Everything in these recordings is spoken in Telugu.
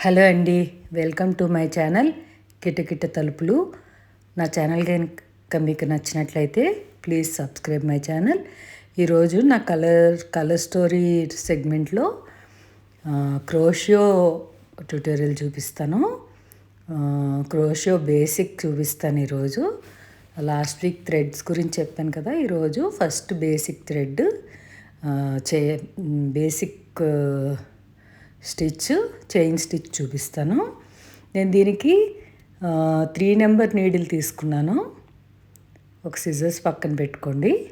హలో అండి వెల్కమ్ టు మై ఛానల్ కిటకిట తలుపులు. నా ఛానల్ కనుక మీకు నచ్చినట్లయితే ప్లీజ్ సబ్స్క్రైబ్ మై ఛానల్. ఈరోజు నా కలర్ కలర్ స్టోరీ సెగ్మెంట్లో క్రోషియో ట్యూటోరియల్ చూపిస్తాను. క్రోషియో బేసిక్ చూపిస్తాను ఈరోజు. లాస్ట్ వీక్ థ్రెడ్స్ గురించి చెప్పాను కదా ఈరోజు ఫస్ట్ బేసిక్ థ్రెడ్ చే బేసిక్ స్టిచ్ చైన్ స్టిచ్ చూపిస్తాను. నేను దీనికి త్రీ నెంబర్ నీడిల్ తీసుకున్నాను. ఒక సిజర్స్ పక్కన పెట్టుకోండి.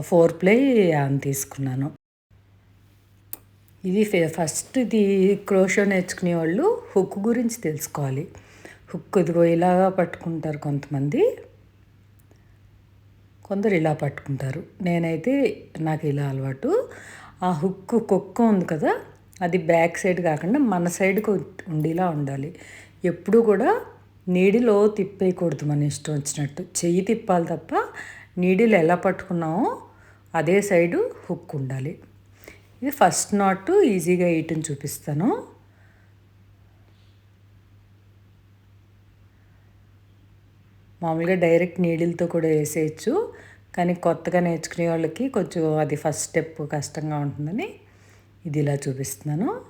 ఫోర్ ప్లే యాన్ తీసుకున్నాను. ఇది ఫస్ట్ ఇది క్రోషో నేర్చుకునే వాళ్ళు హుక్ గురించి తెలుసుకోవాలి. హుక్ ఇదిగో ఇలాగా పట్టుకుంటారు కొంతమంది. కొందరు ఇలా పట్టుకుంటారు. నేనైతే నాకు ఇలా అలవాటు. ఆ హుక్ కుక్క ఉంది కదా అది బ్యాక్ సైడ్ కాకుండా మన సైడ్కి ఉండేలా ఉండాలి. ఎప్పుడు కూడా నీడిలో తిప్పేయకూడదు మన ఇష్టం వచ్చినట్టు. చెయ్యి తిప్పాలి తప్ప నీడిలు ఎలా పట్టుకున్నామో అదే సైడు హుక్ ఉండాలి. ఇది ఫస్ట్ నాట్ ఈజీగా వేయటం చూపిస్తాను. మామూలుగా డైరెక్ట్ నీడిల్తో కూడా వేసేయచ్చు. కానీ కొత్తగా నేర్చుకునే వాళ్ళకి కొంచెం అది ఫస్ట్ స్టెప్ కష్టంగా ఉంటుందని ఇది ఇలా చూపిస్తున్నాను.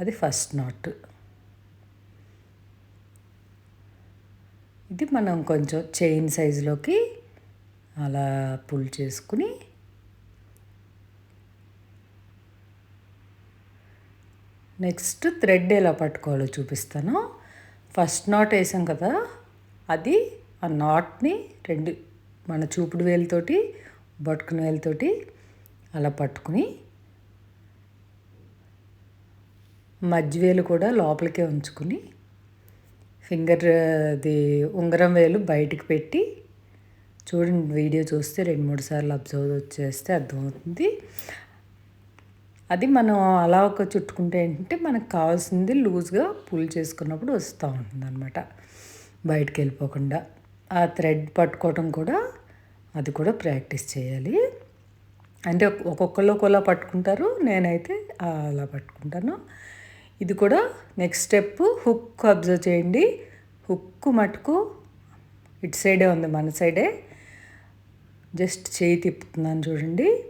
అది ఫస్ట్ నాట్ ఇది మనం కొంచెం చైన్ సైజులోకి అలా పుల్ చేసుకుని నెక్స్ట్ థ్రెడ్ ఎలా పట్టుకోవాలో చూపిస్తాను. ఫస్ట్ నాట్ వేసాం కదా అది ఆ నాట్ని రెండు మన చూపుడు వేలుతోటి బొట్టుకుని వేలుతోటి అలా పట్టుకుని మధ్యవేలు కూడా లోపలికే ఉంచుకుని ఫింగర్ అది ఉంగరం వేలు బయటికి పెట్టి చూడండి వీడియో చూస్తే రెండు మూడు సార్లు అబ్జర్వ్ చేస్తే అర్థమవుతుంది. అది మనం అలా ఒక చుట్టుకుంటే ఏంటంటే మనకు కావాల్సింది లూజ్గా పుల్ చేసుకున్నప్పుడు వస్తూ ఉంటుంది అనమాట బయటికి వెళ్ళిపోకుండా. ఆ థ్రెడ్ పట్టుకోవటం కూడా అది కూడా ప్రాక్టీస్ చేయాలి. అంటే ఒక్కొక్కరు ఒకలా పట్టుకుంటారు నేనైతే అలా పట్టుకుంటాను. ఇది కూడా నెక్స్ట్ స్టెప్ హుక్ అబ్జర్వ్ చేయండి. హుక్ మటుకు ఇటు సైడే ఉంది మన సైడే జస్ట్ చేయి తిప్పుతున్నాను చూడండి.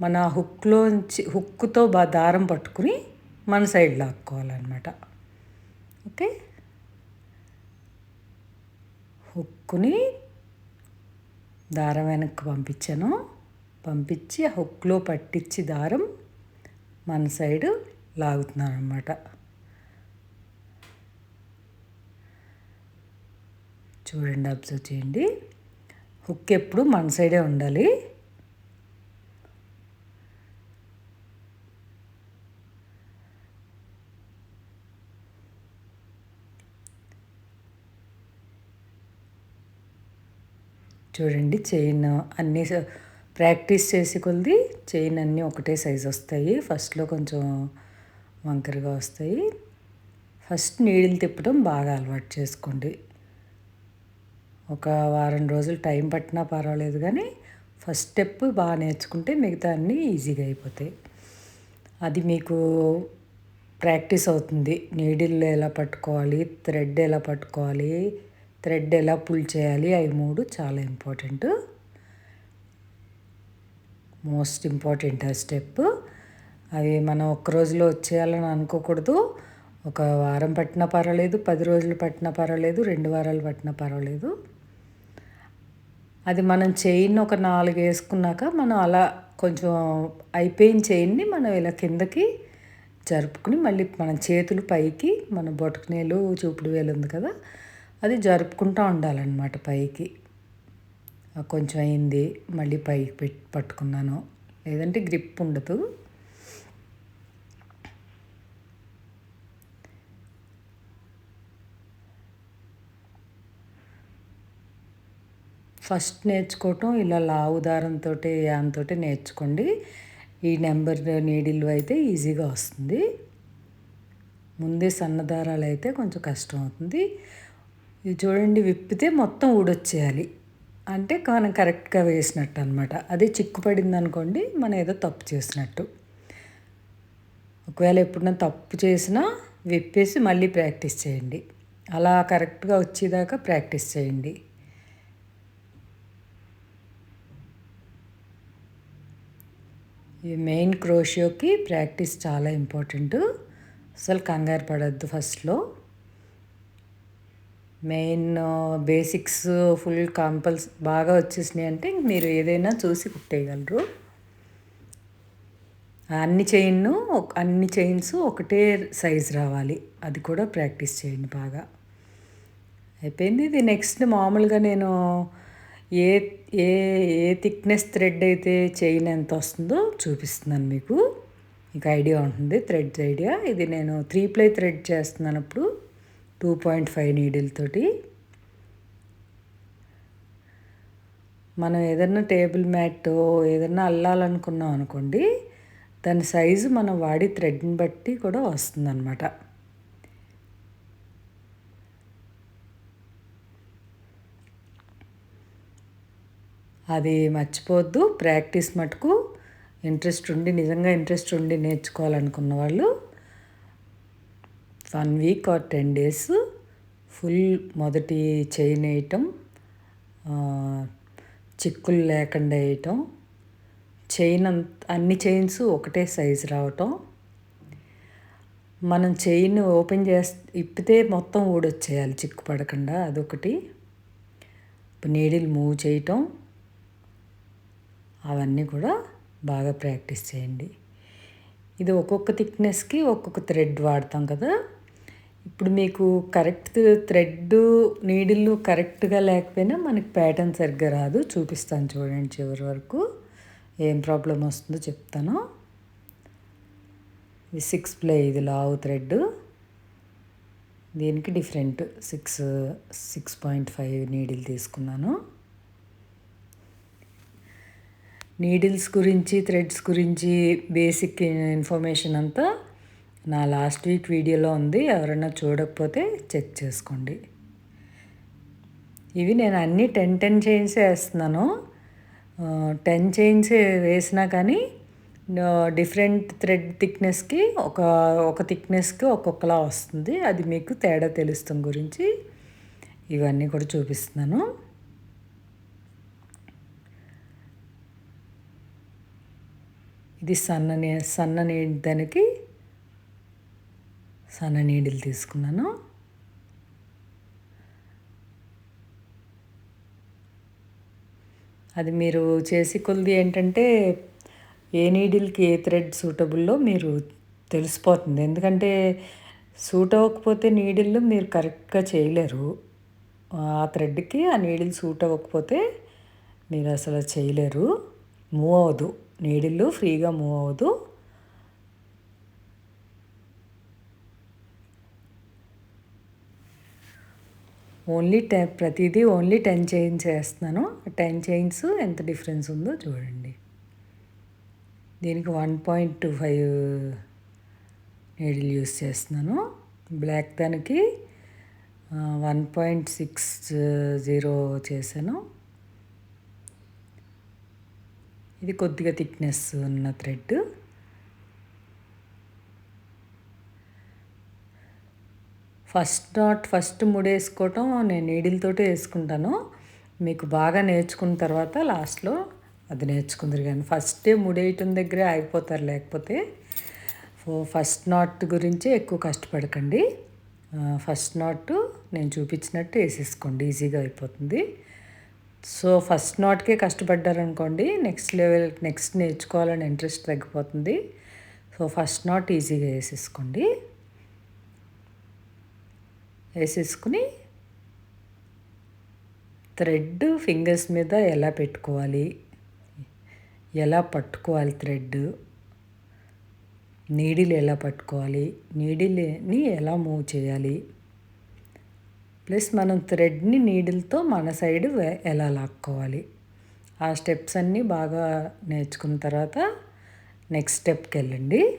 మన హుక్లోంచి హుక్తో బా దారం పట్టుకుని మన సైడ్ లాక్కోవాలన్నమాట. ఓకే హుక్కుని దారం వెనక్కి పంపించాను. పంపించి ఆ హుక్లో పట్టించి దారం మన సైడు లాగుతున్నాను అనమాట చూడండి అబ్జర్వ్ చేయండి. హుక్ ఎప్పుడు మన సైడే ఉండాలి. చూడండి చైన్ అన్నీ ప్రాక్టీస్ చేసి కొద్ది చైన్ అన్నీ ఒకటే సైజు వస్తాయి. ఫస్ట్లో కొంచెం వంకరగా వస్తాయి. ఫస్ట్ నీడిల్ తిప్పడం బాగా అలవాటు చేసుకోండి. ఒక వారం రోజులు టైం పట్టినా పర్వాలేదు కానీ ఫస్ట్ స్టెప్ బాగా నేర్చుకుంటే మిగతా అన్నీ ఈజీగా అయిపోతాయి. అది మీకు ప్రాక్టీస్ అవుతుంది. నీడిల్ ఎలా పట్టుకోవాలి థ్రెడ్ ఎలా పట్టుకోవాలి థ్రెడ్ ఎలా పుల్ చేయాలి అవి మూడు చాలా ఇంపార్టెంట్. మోస్ట్ ఇంపార్టెంట్ ఆ స్టెప్. అవి మనం ఒక్క రోజులో వచ్చేయాలని అనుకోకూడదు. ఒక వారం పట్టినా పర్వాలేదు పది రోజులు పట్టినా పర్వాలేదు రెండు వారాలు పట్టినా పర్వాలేదు. అది మనం చైన్ ఒక నాలుగు వేసుకున్నాక మనం అలా కొంచెం అయిపోయిన చైన్ని మనం ఇలా కిందకి జరుపుకుని మళ్ళీ మన చేతులు పైకి మన బొటకనేలు చూపుడు వేలు ఉంది కదా అది జరుపుకుంటూ ఉండాలన్నమాట పైకి. కొంచెం అయింది మళ్ళీ పైకి పెట్టి పట్టుకున్నాను. లేదంటే గ్రిప్ ఉండదు. ఫస్ట్ నేర్చుకోవటం ఇలా లావు దారంతో యాన్తో నేర్చుకోండి. ఈ నెంబర్ నీడిల్ అయితే ఈజీగా వస్తుంది. ముందే సన్నదారాలు అయితే కొంచెం కష్టం అవుతుంది. ఇది చూడండి విప్పితే మొత్తం ఊడొచ్చేయాలి. అంటే మనం కరెక్ట్గా వేసినట్టు అనమాట అదే చిక్కు పడింది అనుకోండి మనం ఏదో తప్పు చేసినట్టు. ఒకవేళ ఎప్పుడన్నా తప్పు చేసినా విప్పేసి మళ్ళీ ప్రాక్టీస్ చేయండి. అలా కరెక్ట్గా వచ్చేదాకా ప్రాక్టీస్ చేయండి. ఈ మెయిన్ క్రోషియోకి ప్రాక్టీస్ చాలా ఇంపార్టెంట్. అసలు కంగారు పడద్దు ఫస్ట్లో. మెయిన్ బేసిక్స్ ఫుల్ కంపల్స్ బాగా వచ్చేసినాయి అంటే మీరు ఏదైనా చూసి కుట్టేయగలరు. అన్ని చైన్ అన్ని చైన్స్ ఒకటే సైజ్ రావాలి. అది కూడా ప్రాక్టీస్ చేయండి బాగా. అయిపోయింది. ఇది నెక్స్ట్ మామూలుగా నేను ఏ ఏ ఏ థిక్నెస్ థ్రెడ్ అయితే చైన్ ఎంత వస్తుందో చూపిస్తున్నాను మీకు. మీకు ఐడియా ఉంటుంది థ్రెడ్ ఐడియా. ఇది నేను త్రీ ప్లై థ్రెడ్ చేస్తున్నాను అప్పుడు. టూ పాయింట్ ఫైవ్ నీడిల్ తోటి మనం ఏదైనా టేబుల్ మ్యాట్ ఏదైనా అల్లాలనుకున్నాం అనుకోండి దాని సైజు మనం వాడి థ్రెడ్ని బట్టి కూడా వస్తుందన్నమాట. అది మర్చిపోవద్దు ప్రాక్టీస్ మటుకు ఇంట్రెస్ట్ ఉండి నిజంగా ఇంట్రెస్ట్ ఉండి నేర్చుకోవాలనుకున్న వాళ్ళు one week or ten days full మొదటి చైన్ వేయటం చిక్కులు లేకుండా వేయటం చైన్ అన్ని చైన్స్ ఒకటే సైజు రావటం. మనం చైన్ ఓపెన్ చేస్తే ఇప్పితే మొత్తం ఊడొచ్చేయాలి చిక్కు పడకుండా అదొకటి. నీడిల్ మూవ్ చేయటం అవన్నీ కూడా బాగా ప్రాక్టీస్ చేయండి. ఇది ఒక్కొక్క థిక్నెస్కి ఒక్కొక్క థ్రెడ్ వాడతాం కదా. ఇప్పుడు మీకు కరెక్ట్ థ్రెడ్ నీడిల్లు కరెక్ట్గా లేకపోయినా మనకి ప్యాటర్న్ సరిగ్గా రాదు. చూపిస్తాను చూడండి చివరి వరకు. ఏం ప్రాబ్లం వస్తుందో చెప్తాను. ఇది సిక్స్ ప్లే ఇది లావు థ్రెడ్ దీనికి different six six point five needle తీసుకున్నాను. నీడిల్స్ గురించి థ్రెడ్స్ గురించి బేసిక్ ఇన్ఫర్మేషన్ అంతా నా లాస్ట్ వీక్ వీడియోలో ఉంది ఎవరైనా చూడకపోతే చెక్ చేసుకోండి. ఇవి నేను అన్నీ టెన్ టెన్ చైన్స్ వేస్తున్నాను. టెన్ చైన్స్ వేసినా కానీ డిఫరెంట్ థ్రెడ్ థిక్నెస్కి ఒక ఒక థిక్నెస్కి ఒక్కొక్కలా వస్తుంది. అది మీకు తేడా తెలుస్తాం గురించి ఇవన్నీ కూడా చూపిస్తున్నాను. ఇది సన్నని సన్నని దానికి సన్న నీడిల్ తీసుకున్నాను. అది మీరు చేసి కొలిది ఏంటంటే ఏ నీడిల్కి ఏ థ్రెడ్ సూటబుల్లో మీరు తెలిసిపోతుంది. ఎందుకంటే సూట్ అవ్వకపోతే నీడిల్ మీరు కరెక్ట్గా చేయలేరు. ఆ థ్రెడ్కి ఆ నీడిల్ సూట్ అవ్వకపోతే మీరు అసలు చేయలేరు. మూవ్ అవ్వదు. నీడిల్ ఫ్రీగా మూవ్ అవ్వదు. ఓన్లీ టెన్ ప్రతిదీ ఓన్లీ టెన్ చైన్స్ వేస్తున్నాను టెన్ చైన్స్ ఎంత డిఫరెన్స్ ఉందో చూడండి. దీనికి one point two five needle use చేస్తున్నాను. బ్లాక్ దానికి వన్ పాయింట్ సిక్స్ జీరో చేశాను. ఇది కొద్దిగా థిక్నెస్ ఉన్న థ్రెడ్. ఫస్ట్ నాట్ ఫస్ట్ ముడేసుకోవటం నేను నీడిల్తోటే వేసుకుంటాను. మీకు బాగా నేర్చుకున్న తర్వాత లాస్ట్లో అది నేర్చుకుందరు కానీ ఫస్టే ముడేయటం దగ్గరే ఆగిపోతారు. లేకపోతే ఫస్ట్ నాట్ గురించి ఎక్కువ కష్టపడకండి. ఫస్ట్ నాట్ నేను చూపించినట్టు వేసేసుకోండి. ఈజీగా అయిపోతుంది. సో ఫస్ట్ నాట్కే కష్టపడ్డారనుకోండి నెక్స్ట్ లెవెల్ నెక్స్ట్ నేర్చుకోవాలని ఇంట్రెస్ట్ తగ్గిపోతుంది. సో ఫస్ట్ నాట్ ఈజీగా వేసేసుకోండి. వేసేసుకుని థ్రెడ్ ఫింగర్స్ మీద ఎలా పెట్టుకోవాలి? ఎలా పట్టుకోవాలి థ్రెడ్? నీడిల్ ఎలా పట్టుకోవాలి? నీడిల్ని ఎలా మూవ్ చేయాలి? ప్లస్ మనం థ్రెడ్ని నీడిల్తో మన సైడ్ ఎలా లాక్కోవాలి? ఆ స్టెప్స్ అన్నీ బాగా నేర్చుకున్న తర్వాత నెక్స్ట్ స్టెప్కి వెళ్ళండి.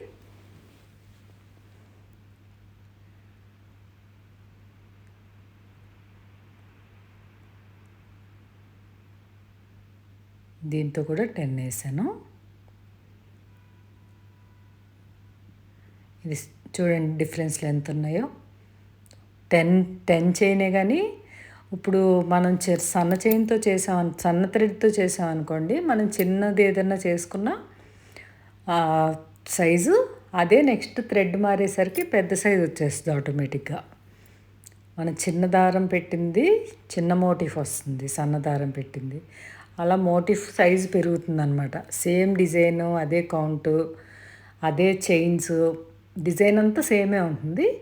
దీంతో కూడా టెన్ వేసాను. ఇది చూడండి డిఫరెన్స్లు ఎంత ఉన్నాయో. టెన్ టెన్ చైనే కానీ ఇప్పుడు మనం సన్న చైన్తో చేసాం సన్న థ్రెడ్తో చేసాం అనుకోండి మనం చిన్నది ఏదైనా చేసుకున్న సైజు అదే నెక్స్ట్ థ్రెడ్ మారేసరికి పెద్ద సైజు వచ్చేస్తుంది ఆటోమేటిక్గా. మనం చిన్న దారం పెట్టింది చిన్న మోటిఫ్ వస్తుంది సన్న దారం పెట్టింది. అలా మోటిఫ్ సైజు పెరుగుతుందనమాట సేమ్ డిజైను అదే కౌంటు అదే చైన్స్. డిజైన్ అంతా సేమే ఉంటుంది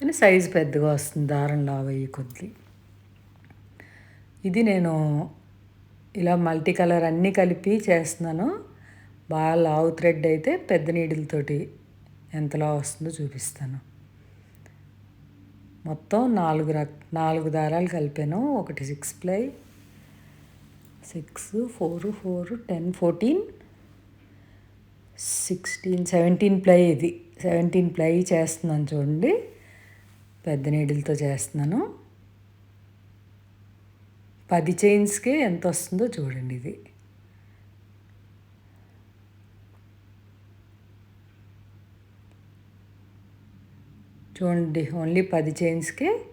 కానీ సైజు పెద్దగా వస్తుంది దారం లావయ్యి కొద్ది. ఇది నేను ఇలా మల్టీ కలర్ అన్నీ కలిపి చేస్తున్నాను. బాగా లావు థ్రెడ్ అయితే పెద్ద నీడిలతోటి ఎంతలా వస్తుందో చూపిస్తాను. మొత్తం నాలుగు రక్ నాలుగు దారాలు కలిపాను. ఒకటి six ply six four four ten fourteen sixteen seventeen ply ఇది. సెవెంటీన్ ప్లై చేస్తున్నాను చూడండి. పెద్ద నీడిల్తో చేస్తున్నాను. పది చైన్స్కే ఎంత వస్తుందో చూడండి ఇది. చూడండి ఓన్లీ పది చైన్స్కే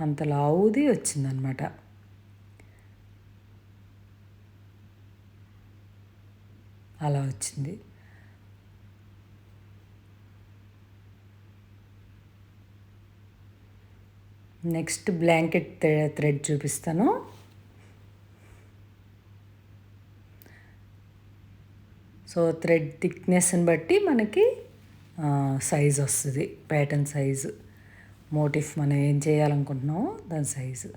అంత లావుది వచ్చిందనమాట. అలా వచ్చింది. నెక్స్ట్ బ్లాంకెట్ థ్రెడ్ చూపిస్తాను. సో థ్రెడ్ థిక్నెస్ని బట్టి మనకి సైజ్ వస్తుంది. Pattern size. మోటిఫ్ మనం ఏం చేయాలనుకుంటున్నామో దాని సైజు.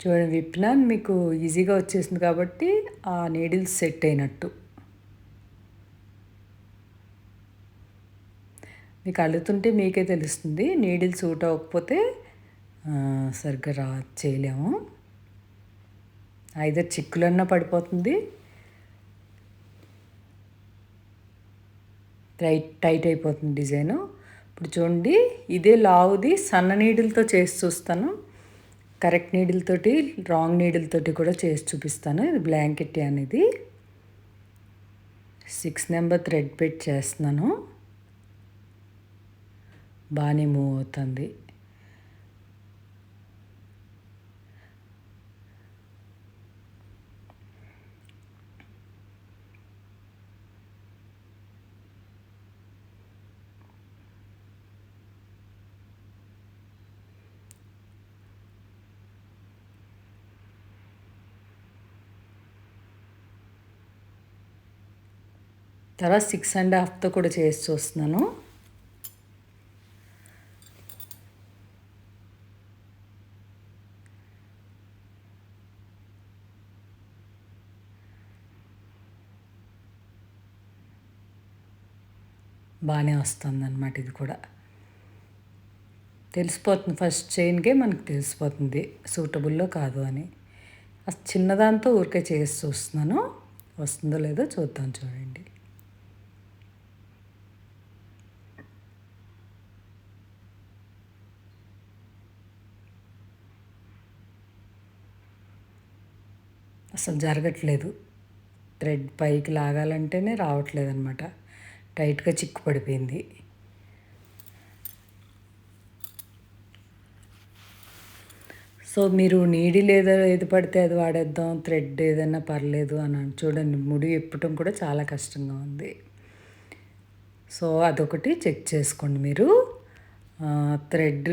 చూడండి విప్పినా మీకు ఈజీగా వచ్చేసింది కాబట్టి ఆ నీడిల్స్ సెట్ అయినట్టు. మీకు అల్లుతుంటే మీకే తెలుస్తుంది నీడిల్స్ ఊట అవ్వకపోతే సరిగ్గా రా చేయలేము. ఐదర్ చిక్కులన్నా పడిపోతుంది. టైట్ టైట్ అయిపోతుంది డిజైను. ఇప్పుడు చూడండి ఇదే లావుది సన్న నీడిల్తో చేసి చూస్తాను. కరెక్ట్ నీడిల్తోటి రాంగ్ నీడిల్తోటి కూడా చేసి చూపిస్తాను. ఇది బ్లాంకెట్ అనేది. సిక్స్ నెంబర్ థ్రెడ్ పెట్టి చేస్తున్నాను. బాగానే మూవ్ అవుతుంది. తర్వాత సిక్స్ అండ్ హాఫ్తో కూడా చేసి చూస్తున్నాను. బాగానే వస్తుందన్నమాట ఇది కూడా. తెలిసిపోతుంది ఫస్ట్ చైన్కే మనకు తెలిసిపోతుంది సూటబుల్లో కాదు అని. చిన్నదాంతో ఊరికే చేసి చూస్తున్నాను. వస్తుందో లేదో చూద్దాం చూడండి. అసలు జరగట్లేదు. థ్రెడ్ పైకి లాగాలంటేనే రావట్లేదు అనమాట టైట్గా చిక్కు పడిపోయింది సో మీరు నీడి లేదా ఏది పడితే అది వాడేద్దాం థ్రెడ్ ఏదైనా పర్లేదు అని చూడండి ముడి ఇప్పటం కూడా చాలా కష్టంగా ఉంది. సో అదొకటి చెక్ చేసుకోండి మీరు. థ్రెడ్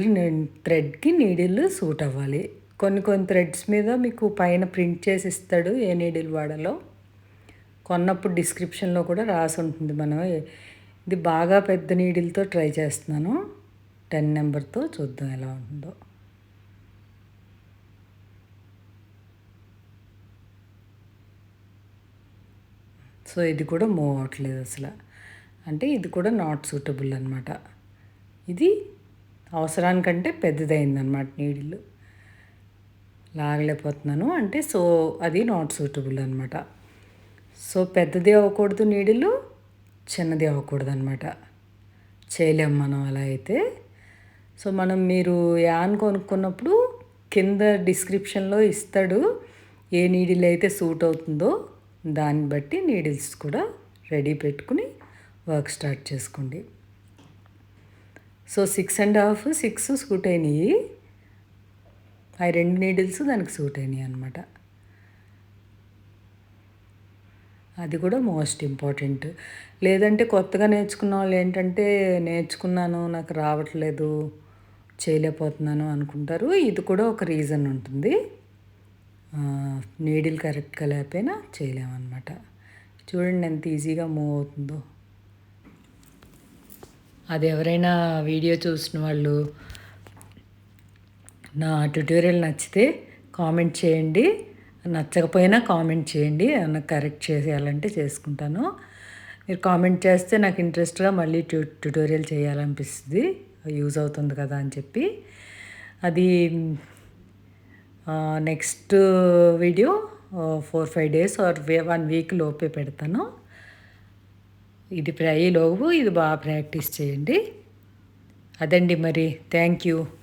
థ్రెడ్కి నీడిల్ సూట్ అవ్వాలి. కొన్ని కొన్ని థ్రెడ్స్ మీద మీకు పైన ప్రింట్ చేసి ఇస్తాడు ఏ నీడిల్ వాడాలో. కొన్నప్పుడు డిస్క్రిప్షన్లో కూడా రాసి ఉంటుంది మనం. ఇది బాగా పెద్ద నీడిల్తో ట్రై చేస్తున్నాను. టెన్ నెంబర్తో చూద్దాం ఎలా ఉంటుందో. సో ఇది కూడా మూవ్ అవ్వట్లేదు అసలు. అంటే ఇది కూడా నాట్ సూటబుల్ అనమాట ఇది అవసరానికంటే పెద్దదైందనమాట నీడిల్లు లాగలేకపోతున్నాను. అంటే సో అది నాట్ సూటబుల్ అనమాట సో పెద్దది అవ్వకూడదు నీడిలు చిన్నది అవ్వకూడదు అనమాట చేయలేం మనం అలా అయితే. సో మనం మీరు యాన్ కొనుక్కున్నప్పుడు కింద డిస్క్రిప్షన్లో ఇస్తాడు ఏ నీడిల్ అయితే సూట్ అవుతుందో దాన్ని బట్టి నీడిల్స్ కూడా రెడీ పెట్టుకుని వర్క్ స్టార్ట్ చేసుకోండి. So six and half six suit అయినాయి. ఆ రెండు నీడిల్స్ దానికి సూట్ అయినాయి అనమాట అది కూడా మోస్ట్ ఇంపార్టెంట్ లేదంటే కొత్తగా నేర్చుకున్న వాళ్ళు ఏంటంటే నేర్చుకున్నాను నాకు రావట్లేదు చేయలేకపోతున్నాను అనుకుంటారు. ఇది కూడా ఒక రీజన్ ఉంటుంది. నీడిల్ కరెక్ట్గా లేకపోయినా చేయలేమన్నమాట. చూడండి ఎంత ఈజీగా మూవ్ అవుతుందో. అది ఎవరైనా వీడియో చూసిన వాళ్ళు నా ట్యుటోరియల్ నచ్చితే కామెంట్ చేయండి. నచ్చకపోయినా కామెంట్ చేయండి. ఏమన్నా కరెక్ట్ చేసేయాలంటే చేసుకుంటాను. మీరు కామెంట్ చేస్తే నాకు ఇంట్రెస్ట్గా మళ్ళీ ట్యూ ట్యుటోరియల్ చేయాలనిపిస్తుంది. యూజ్ అవుతుంది కదా అని చెప్పి. అది next video four five days or one week లోపే పెడతాను. ఇది లోపు ఇది బాగా ప్రాక్టీస్ చేయండి. అదండి మరి. Thank you.